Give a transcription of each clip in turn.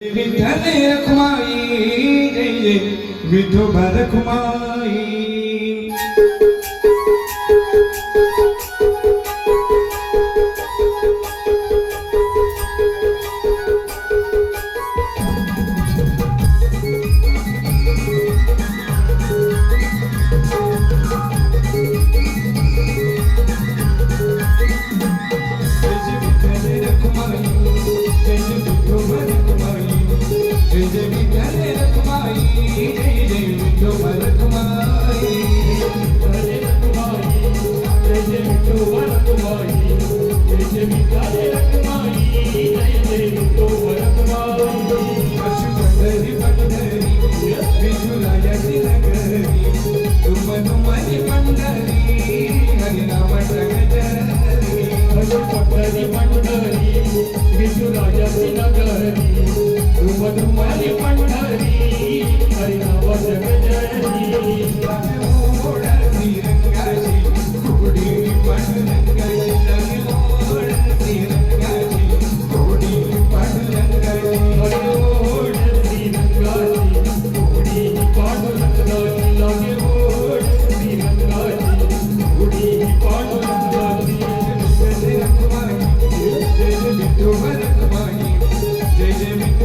વિદ્યાને રખમાઈ જઈ જઈ વિધો ભરખમાઈ विष्णू राजा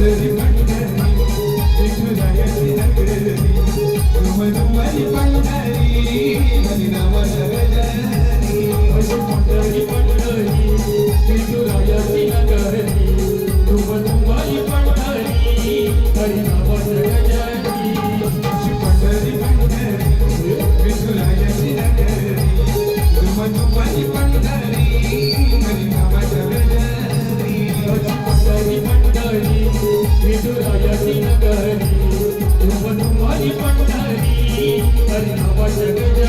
Thank you. Thank you.